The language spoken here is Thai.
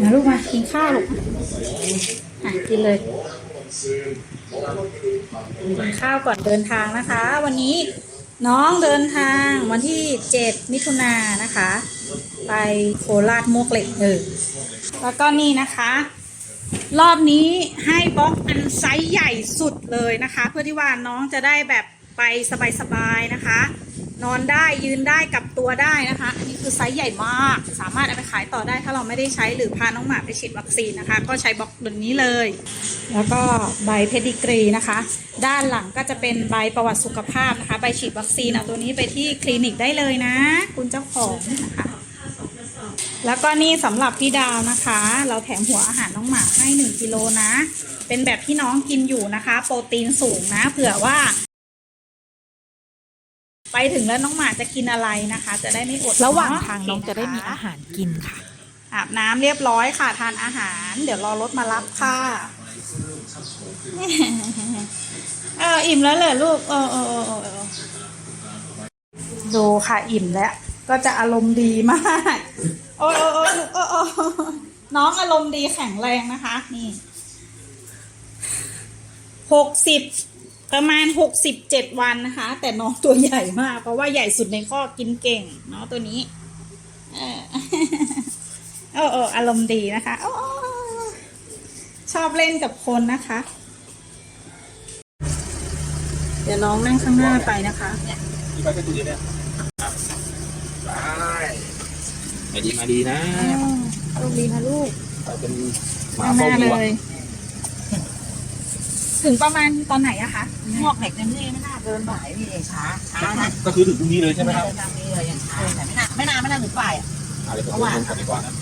มาลูกมากินข้าวลูกอะกินเลย กินข้าวก่อนเดินทางนะคะ วันนี้น้องเดินทางวันที่ 7 มิถุนายนนะคะ ไปโคราชมวกเหล็กเออแล้วก็นี่นะคะ รอบนี้ให้บล็อกอันไซส์ใหญ่สุดเลยนะคะ เพื่อที่ว่าน้องจะได้แบบไปสบายๆนะคะ นอนได้ยืนได้กับตัวได้นะคะอันนี้คือไซส์ใหญ่มาก สามารถเอาไปขายต่อได้ถ้าเราไม่ได้ใช้หรือพาน้องหมาไปฉีดวัคซีนนะคะ ก็ใช้บล็อกตัวนี้เลย แล้วก็ใบเพดิกรีนะคะ ด้านหลังก็จะเป็นใบประวัติสุขภาพนะคะใบฉีดวัคซีนเอาตัวนี้ไปที่คลินิกได้เลยนะ คุณเจ้าของนะคะแล้วก็นี่สำหรับพี่ดาวนะคะ เราแถมหัวอาหารน้องหมาให้หนึ่งกิโลนะ เป็นแบบที่น้องกินอยู่นะคะ โปรตีนสูงนะเผื่อว่า ไปถึงแล้วน้องหมาจะกินอะไรนะคะ จะได้ไม่อดระหว่างเนะทางน้องจะได้มีอาหารกินค่ะ อาบน้ำเรียบร้อยค่ะทานอาหาร เดี๋ยวรอรถมารับค่ะ เอออิ่มแล้วเหรอลูกเออเออเออเออเออดูค่ะอิ่มแล้ว ก็จะอารมณ์ดีมากโอ้ยโอ้ยโอ้ยโอ้ยโอ้ยน้องอารมณ์ดีแข็งแรงนะคะ นี่หกสิบ ประมาณหกสิบเจ็ดวันนะคะ แต่น้องตัวใหญ่มาก เพราะว่าใหญ่สุดในข้อกกินเก่งเนาะตัวนี้เออโอ้โอ้อารมณ์ดีนะคะโอ้โอ้ชอบเล่นกับคนนะคะ เดี๋ยวน้องนั่งข้างหน้าไปนะคะที่ไปแค่ตัวเดียวเนี่ยไปไปดีมาดีนะโชคดีนะลูกไปเป็นหมาข้างหเฝ้าน้าวัวเลย ถึงประมาณตอนไหนอะคะหมวกเหล็กเนี่ยไม่น่าเกินบ่ายพี่เองช้าช้านะก็คือถึงพรุ่งนี้เลยใช่ไหมครับเดินทางนี้เลยยังช้าแต่ไม่นานไม่นานไม่นานถึงบ่ายอะอะเดี๋ยวผมเดินก่อนดีกว่านะ